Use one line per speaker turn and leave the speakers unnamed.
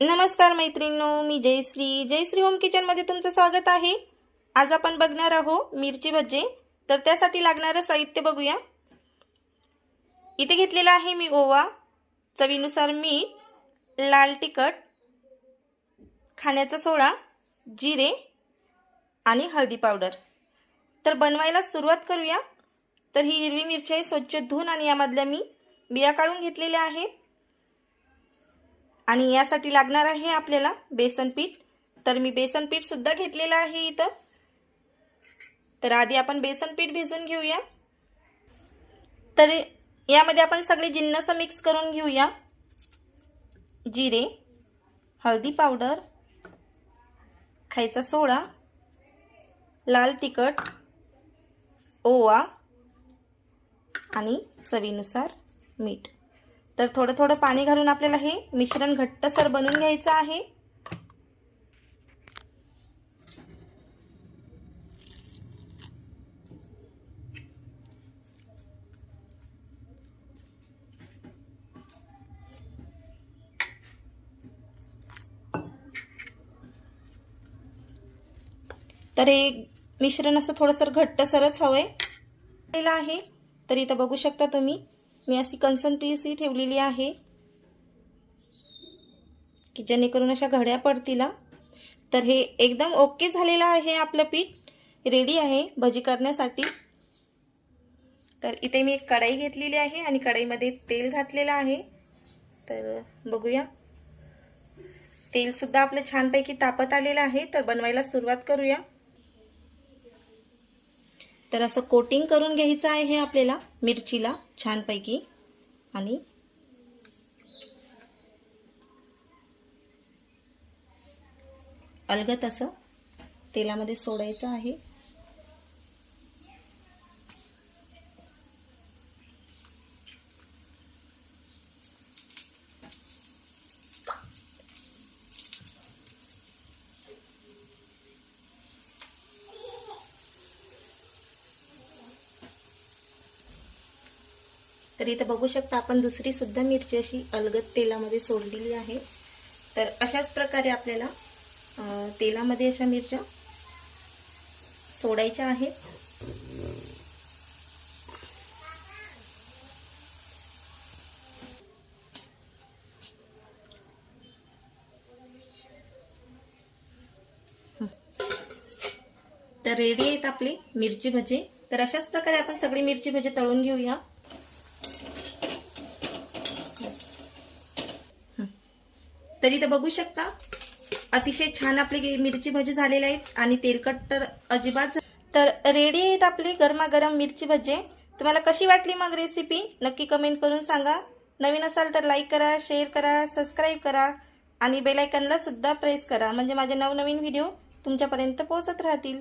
नमस्कार मैत्रिणींनो मी जयश्री. जयश्री होम किचनमध्ये तुमचं स्वागत आहे. आज आपण बघणार आहोत मिरची भजे. तर त्यासाठी लागणारं साहित्य बघूया. इथे घेतलेलं आहे मी ओवा चवीनुसार मीठ लाल तिखट खाण्याचा सोडा जिरे आणि हळदी पावडर. तर बनवायला सुरुवात करूया. तर ही हिरवी मिरची आहे स्वच्छ धुवून आणि यामधल्या मी बिया काढून घेतलेल्या आहेत. आणि यासाठी लागणार आहे आपल्याला बेसन पीठ. तर मी बेसन पीठ सुद्धा घेतलेलं आहे इथं. तर आधी आपण बेसन पीठ भिजून घेऊया. तर यामध्ये आपण सगळे जिन्नस मिक्स करून घेऊया. जिरे हळदी पावडर खायचा सोडा लाल तिखट ओवा आणि चवीनुसार मीठ. तर थोडं थोडं पाणी घालून आपल्याला हे मिश्रण घट्टसर बनवून घ्यायचं आहे. तर हे मिश्रण असं थोडंसं घट्टसरच हवंय. आहे. तर इथं बघू शकता तुम्ही. मी अशी कन्सन्ट्रेसी ठेवलेली आहे की जेणेकरून अशा घड्या पडतील तर हे एकदम ओके झालेलं आहे आपलं पीठ. रेडी आहे भजी करण्यासाठी. तर इथे मी एक कढाई घेतलेली आहे आणि कढाईमध्ये तेल घातलेलं आहे. तर बघूया. तेलसुद्धा आपलं छानपैकी तापत आलेलं आहे तर बनवायला सुरुवात करूया. तर असं कोटिंग करून घ्यायचं आहे हे आपल्याला मिरचीला छानपैकी. आणि अलगत असं तेलामध्ये सोडायचं आहे. तर इथं बघू शकता आपण दुसरी सुद्धा मिरची अशी अलगद तेलामध्ये सोडलेली आहे. तर अशाच प्रकारे आपल्याला तेलामध्ये अशा मिरच्या सोडायच्या आहेत. तर रेडी आहेत आपली मिरची भजे. तर अशाच प्रकारे आपण सगळी मिरची भजे तळून घेऊया. तरी तर बघू शकता. अतिशय छान आपली मिरची भजी झालेले आहेत आणि तेलकट तर अजिबात तर रेडी आहेत आपली गरमागरम मिरची भजे. तुम्हाला कशी वाटली मग रेसिपी नक्की कमेंट करून सांगा. नवीन असाल तर लाईक करा शेअर करा सबस्क्राईब करा आणि बेलायकनला सुद्धा प्रेस करा. म्हणजे माझे नवनवीन व्हिडिओ तुमच्यापर्यंत पोहोचत राहतील.